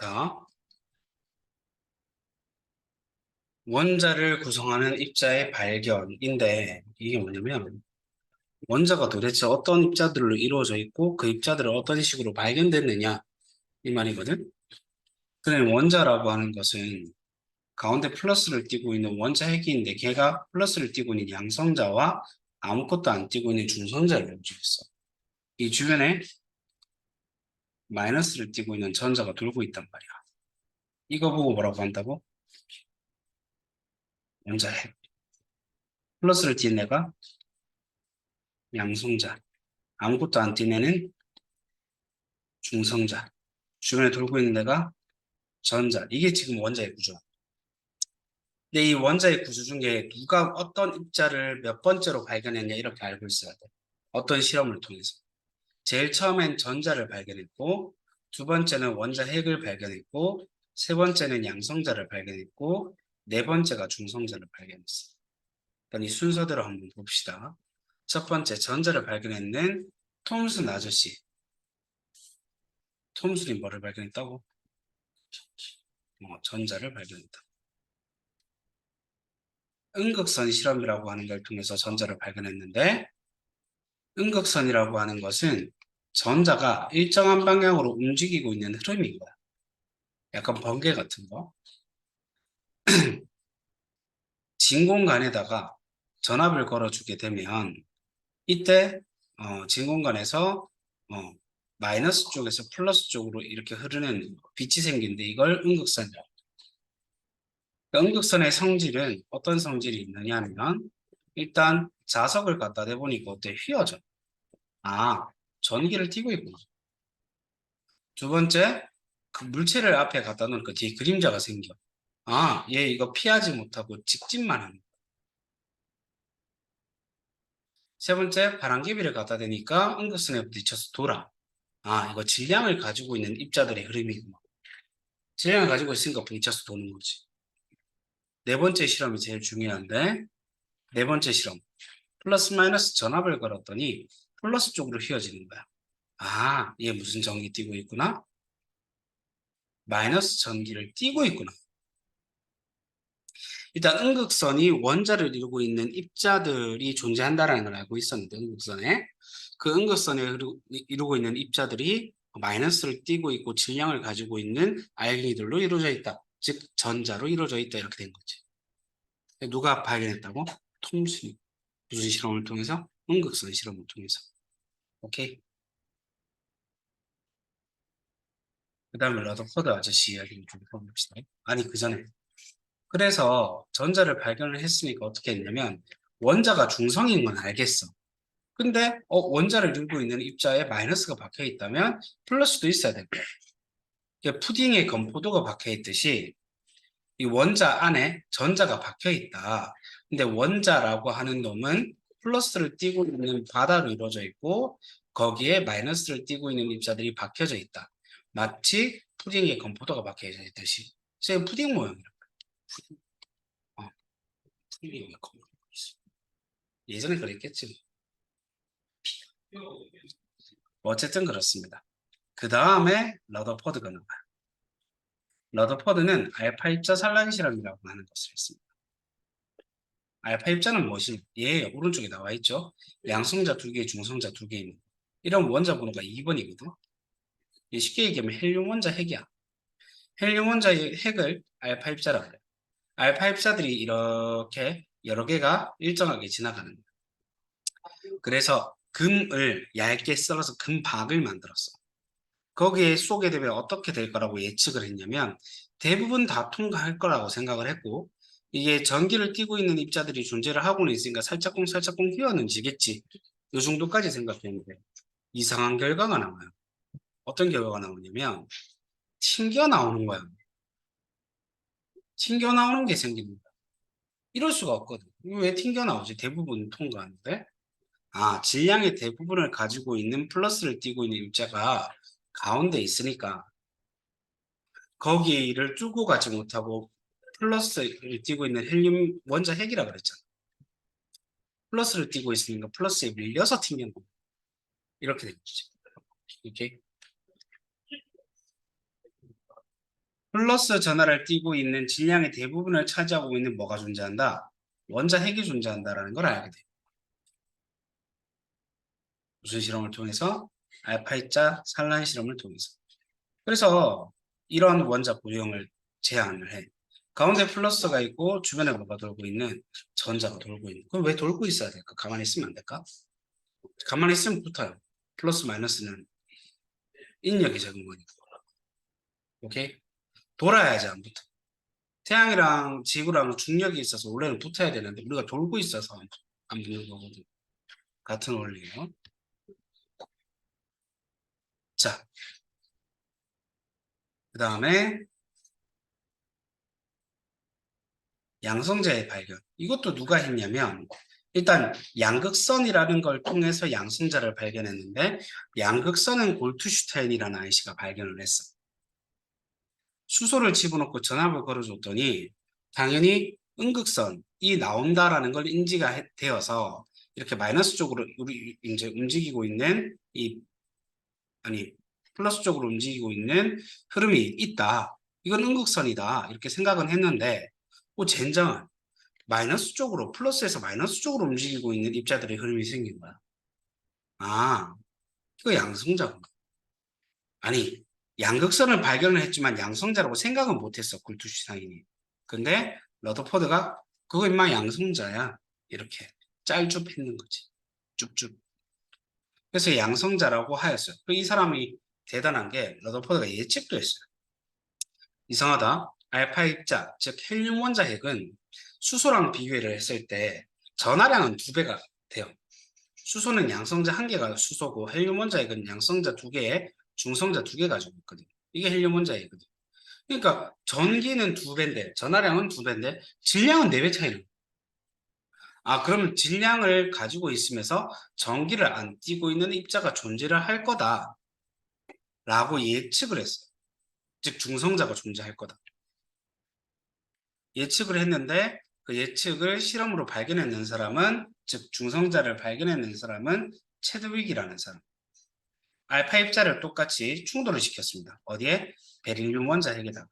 자, 원자를 구성하는 입자의 발견인데 이게 뭐냐면 원자가 도대체 어떤 입자들로 이루어져 있고 그 입자들은 어떤 식으로 발견됐느냐 이 말이거든. 그럼 원자라고 하는 것은 가운데 플러스를 띄고 있는 원자 핵인데 걔가 플러스를 띄고 있는 양성자와 아무것도 안 띄고 있는 중성자를 있어. 이 주변에 마이너스를 띄고 있는 전자가 돌고 있단 말이야. 이거 보고 뭐라고 한다고? 원자 핵. 플러스를 띈 애가 양성자. 아무것도 안 띈 애는 중성자. 주변에 돌고 있는 애가 전자. 이게 지금 원자의 구조야. 근데 이 원자의 구조 중에 누가 어떤 입자를 몇 번째로 발견했냐 이렇게 알고 있어야 돼. 어떤 실험을 통해서. 제일 처음엔 전자를 발견했고 두 번째는 원자 핵을 발견했고 세 번째는 양성자를 발견했고 네 번째가 중성자를 발견했어. 일단 이 순서대로 한번 봅시다. 첫 번째 전자를 발견했는 톰슨 아저씨. 톰슨이 뭐를 발견했다고? 어, 전자를 발견했다. 음극선 실험이라고 하는 걸 통해서 전자를 발견했는데 음극선이라고 하는 것은 전자가 일정한 방향으로 움직이고 있는 흐름인 거야. 약간 번개 같은 거. 진공관에다가 전압을 걸어주게 되면 이때 어, 진공관에서 어, 마이너스 쪽에서 플러스 쪽으로 이렇게 흐르는 빛이 생기는데 이걸 음극선이라고. 그러니까 음극선의 성질은 어떤 성질이 있느냐 하면 일단 자석을 갖다 대보니까 어때 휘어져. 아 전기를 띠고 있구나. 두 번째, 그 물체를 앞에 갖다 놓으니까 뒤에 그림자가 생겨. 아, 얘 이거 피하지 못하고 직진만 하는. 세 번째, 바람개비를 갖다 대니까 응급선에 부딪혀서 돌아. 아, 이거 질량을 가지고 있는 입자들의 흐름이구나. 질량을 가지고 있으니까 부딪혀서 도는 거지. 네 번째 실험이 제일 중요한데, 네 번째 실험. 플러스 마이너스 전압을 걸었더니 플러스 쪽으로 휘어지는 거야. 아, 얘 무슨 전기 띄고 있구나? 마이너스 전기를 띄고 있구나. 일단 음극선이 원자를 이루고 있는 입자들이 존재한다라는 걸 알고 있었는데 음극선에 그 음극선에 이루- 이루고 있는 입자들이 마이너스를 띄고 있고 질량을 가지고 있는 알기들로 이루어져 있다. 즉 전자로 이루어져 있다 이렇게 된 거지. 누가 발견했다고? 톰슨이 무슨 실험을 통해서? 음극선 실험을 통해서. 오케이. 그 다음에 러더포드 아저씨 이야기를 좀 해봅시다. 아니 그 전에 그래서 전자를 발견을 했으니까 어떻게 했냐면 원자가 중성인 건 알겠어. 근데 어, 원자를 이루고 있는 입자에 마이너스가 박혀 있다면 플러스도 있어야 될 푸딩에 건포도가 박혀 있듯이 이 원자 안에 전자가 박혀 있다. 근데 원자라고 하는 놈은 플러스를 띄고 있는 바다로 이루어져 있고 거기에 마이너스를 띄고 있는 입자들이 박혀져 있다. 마치 푸딩에 건포도가 박혀져 있듯이. 쌤 푸딩 모양이라. 푸딩. 어. 푸딩에 건포도가 있어. 예전에 그랬겠지. 뭐 어쨌든 그렇습니다. 그 다음에 러더포드가 나와요. 러더포드는 알파 입자 산란 실험이라고 하는 것을 했습니다. 알파 입자는 무엇이냐? 얘 오른쪽에 나와 있죠. 양성자 두 개, 중성자 두 개. 이런 원자 번호가 2번이거든. 쉽게 얘기하면 헬륨 원자 핵이야. 헬륨 원자의 핵을 알파 입자라고 해요. 알파 입자들이 이렇게 여러 개가 일정하게 지나가는 거야. 그래서 금을 얇게 썰어서 금박을 만들었어. 거기에 쏘게 되면 어떻게 될 거라고 예측을 했냐면 대부분 다 통과할 거라고 생각을 했고 이게 전기를 띠고 있는 입자들이 존재를 하고는 있으니까 살짝쿵 살짝쿵 휘어는지겠지. 이 정도까지 생각했는데 이상한 결과가 나와요. 어떤 결과가 나오냐면 튕겨 나오는 거야. 튕겨 나오는 게 거야. 이럴 수가 없거든. 왜 튕겨 나오지? 대부분 통과하는데. 아, 질량의 대부분을 가지고 있는 플러스를 띄고 있는 입자가 가운데 있으니까 거기를 뚫고 가지 못하고 플러스를 띄고 있는 헬륨 원자 핵이라 그랬잖아. 플러스를 띄고 있으니까 플러스에 밀려서 튕겨나온 거야. 이렇게 된 거지. 이렇게 플러스 전하를 띠고 있는 질량의 대부분을 차지하고 있는 뭐가 존재한다? 원자 핵이 존재한다라는 걸 알게 돼요. 무슨 실험을 통해서? 알파이자 산란 실험을 통해서. 그래서 이런 원자 보형을 제안을 해. 가운데 플러스가 있고 주변에 뭐가 돌고 있는 전자가 돌고 있는. 그럼 왜 돌고 있어야 될까? 가만히 있으면 안 될까? 가만히 있으면 붙어요. 플러스 마이너스는 인력이 적은 거니까. 오케이? 돌아야지 안 붙어. 태양이랑 지구랑 중력이 있어서 원래는 붙어야 되는데 우리가 돌고 있어서 안, 붙는 거거든. 같은 원리예요. 자, 그 다음에 양성자의 발견. 이것도 누가 했냐면 일단 양극선이라는 걸 통해서 양성자를 발견했는데 양극선은 골투슈타인이라는 아이씨가 발견을 했어. 수소를 집어넣고 전압을 걸어줬더니 당연히 음극선이 나온다라는 걸 인지가 해- 되어서 이렇게 마이너스 쪽으로 우리 이제 움직이고 있는 이 아니 플러스 쪽으로 움직이고 있는 흐름이 있다. 이건 음극선이다. 이렇게 생각은 했는데 뭐 젠장은 마이너스 쪽으로 플러스에서 마이너스 쪽으로 움직이고 있는 입자들의 흐름이 생긴 거야. 아, 이거 양성자구나. 아니, 양극선을 발견을 했지만 양성자라고 생각은 못했어, 굴투시 상인이. 근데 러더포드가 그거 임마 양성자야. 이렇게 짤줍했는 거지. 줍줍. 그래서 양성자라고 하였어요. 그이 사람이 대단한 게 러더포드가 예측도 했어요. 이상하다. 알파 입자, 즉 헬륨 원자 핵은 수소랑 비교를 했을 때 전하량은 두 배가 돼요. 수소는 양성자 한 개가 수소고 헬륨 원자 핵은 양성자 두 개에 중성자 두개 가지고 있거든. 이게 헬륨 원자 핵이거든. 그러니까 전기는 두 배인데 전하량은 두 배인데 질량은 네 배 차이는. 아 그러면 질량을 가지고 있으면서 전기를 안 띠고 있는 입자가 존재를 할 거다. 라고 예측을 했어요. 즉 중성자가 존재할 거다. 예측을 했는데 그 예측을 실험으로 발견해낸 사람은 즉 중성자를 발견해낸 사람은 체드윅이라는 사람. 알파 입자를 똑같이 충돌을 시켰습니다. 어디에? 베릴륨 원자 핵에다가.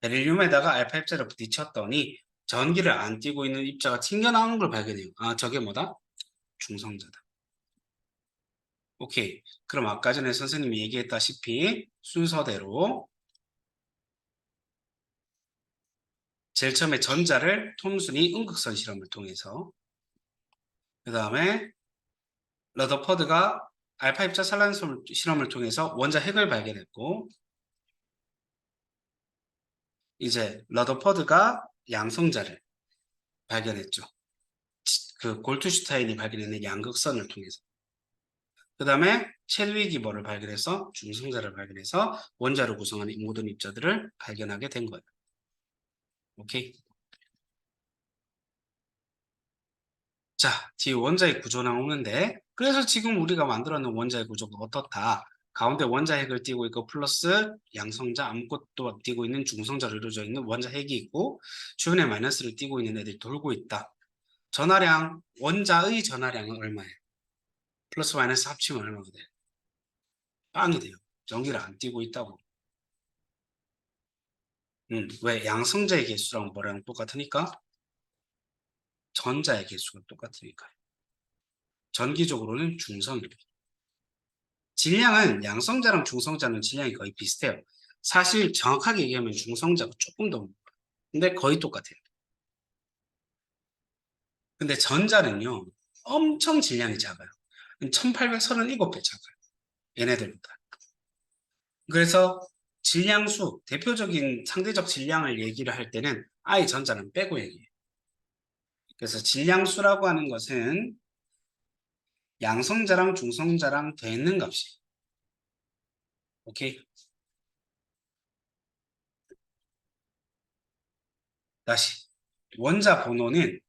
베릴륨에다가 알파 입자를 부딪혔더니 전기를 안 띠고 있는 입자가 튕겨나오는 걸 발견해요. 아, 저게 뭐다? 중성자다. 오케이. 그럼 아까 전에 선생님이 얘기했다시피 순서대로 제일 처음에 전자를 톰슨이 음극선 실험을 통해서 그 다음에 러더퍼드가 알파 입자 산란 실험을 통해서 원자 핵을 발견했고 이제 러더퍼드가 양성자를 발견했죠. 그 골투슈타인이 발견했는 양극선을 통해서 그 다음에 첼위 기버를 발견해서 중성자를 발견해서 원자로 구성하는 이 모든 입자들을 발견하게 된 거예요. 오케이. 자, 뒤에 원자의 구조 나오는데 그래서 지금 우리가 만들어 놓은 원자의 구조가 어떻다. 가운데 원자 핵을 띄고 있고 플러스 양성자 아무것도 띄고 있는 중성자로 이루어져 있는 원자 핵이 있고 주변에 마이너스를 띄고 있는 애들이 돌고 있다. 전하량, 원자의 전하량은 얼마예요? 플러스 마이너스 합치면 얼마가 돼요? 빵이 돼요. 전기를 안 띄고 있다고. 음, 왜 양성자의 개수랑 뭐랑 똑같으니까? 전자의 개수가 똑같으니까요. 전기적으로는 중성입니다. 질량은 양성자랑 중성자는 질량이 거의 비슷해요. 사실 정확하게 얘기하면 중성자가 조금 더. 근데 거의 똑같아요. 근데 전자는요. 엄청 질량이 작아요. 1837배 작아요. 얘네들보다. 그래서 질량수, 대표적인 상대적 질량을 얘기를 할 때는 아예 전자는 빼고 얘기해요. 그래서 질량수라고 하는 것은 양성자랑 중성자랑 되는 값이. 오케이. 다시 원자 번호는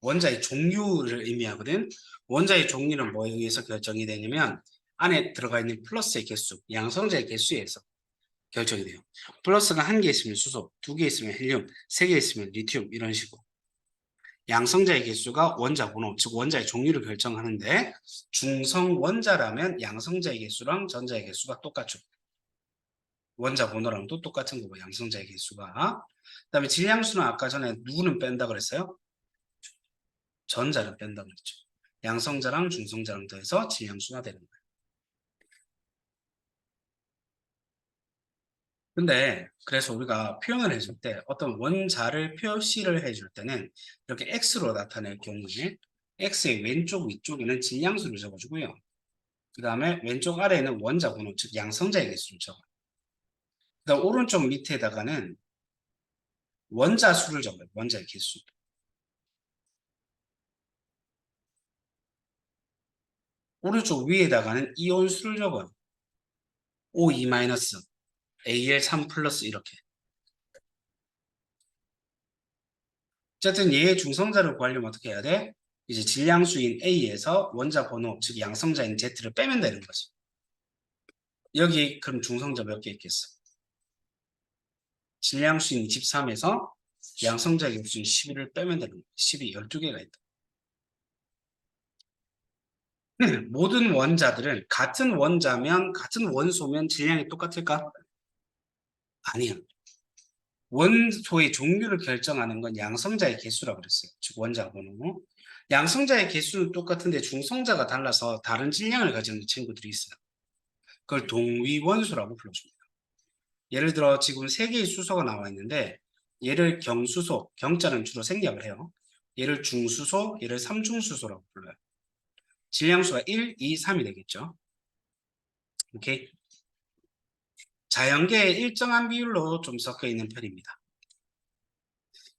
원자의 종류를 의미하거든. 원자의 종류는 뭐에 의해서 결정이 되냐면 안에 들어가 있는 플러스의 개수, 양성자의 개수에 의해서 결정이 돼요. 플러스가 한 개 있으면 수소, 두 개 있으면 헬륨, 세 개 있으면 리튬 이런 식으로. 양성자의 개수가 원자 번호, 즉 원자의 종류를 결정하는데 중성 원자라면 양성자의 개수랑 전자의 개수가 똑같죠. 원자 번호랑도 똑같은 거고 양성자의 개수가 그다음에 질량수는 아까 전에 누구는 뺀다 그랬어요? 전자를 뺀다 그랬죠. 양성자랑 중성자랑 더해서 질량수가 되는 거예요. 근데 그래서 우리가 표현을 해줄 때 어떤 원자를 표시를 해줄 때는 이렇게 x로 나타낼 경우에 x의 왼쪽 위쪽에는 질량수를 적어주고요. 그 다음에 왼쪽 아래에는 원자 번호 즉 양성자의 개수를 적어요. 그 다음 오른쪽 밑에다가는 원자 수를 적어요. 원자의 개수. 오른쪽 위에다가는 이온 수를 적어요. O2 마이너스, AL3 플러스 이렇게. 어쨌든 얘의 중성자를 구하려면 어떻게 해야 돼? 이제 질량수인 A에서 원자 번호, 즉 양성자인 Z를 빼면 되는 거지. 여기 그럼 중성자 몇 개 있겠어? 질량수인 23에서 양성자 격수인 11을 빼면 되는 거야. 10이 12개가 있다. 모든 원자들은 같은 원자면 같은 원소면 질량이 똑같을까? 아니야. 원소의 종류를 결정하는 건 양성자의 개수라고 그랬어요. 즉 원자 번호. 양성자의 개수는 똑같은데 중성자가 달라서 다른 질량을 가지는 친구들이 있어요. 그걸 동위원소라고 불러줍니다. 예를 들어 지금 세 개의 수소가 나와 있는데 얘를 경수소, 경자는 주로 생략을 해요. 얘를 중수소, 얘를 삼중수소라고 불러요. 질량수가 1, 2, 3이 되겠죠. 오케이. 자연계에 일정한 비율로 좀 섞여 있는 편입니다.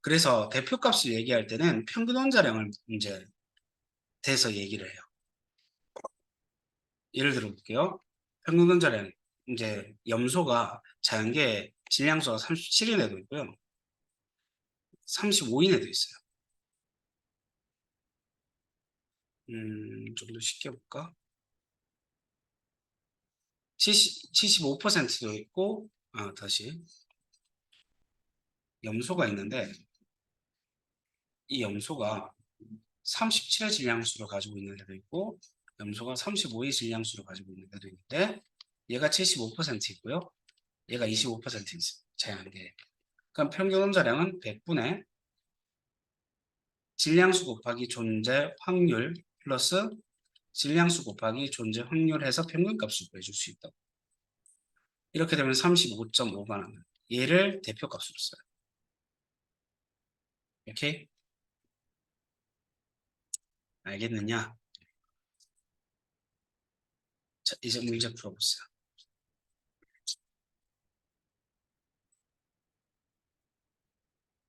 그래서 대표값을 얘기할 때는 평균 원자량을 이제 대서 얘기를 해요. 예를 들어 볼게요. 평균 원자량 이제 염소가 자연계 질량수가 37인에도 있고요. 35인에도 있어요. 음, 좀 더 쉽게 볼까? 70, 75%도 있고, 아, 다시. 염소가 있는데, 이 염소가 37의 질량수를 가지고 있는 애도 있고, 염소가 35의 질량수를 가지고 있는 애도 있는데, 얘가 75% 있고요. 얘가 25% 있어요. 자연계. 그럼 평균 원자량은 100분의 질량수 곱하기 존재 확률 플러스 질량수 곱하기 존재 확률 해서 평균값을 구해줄 수 있다. 이렇게 되면 35.5가 나는 얘를 대표값으로 써요. 오케이? 알겠느냐? 자, 이제 문제 풀어보세요.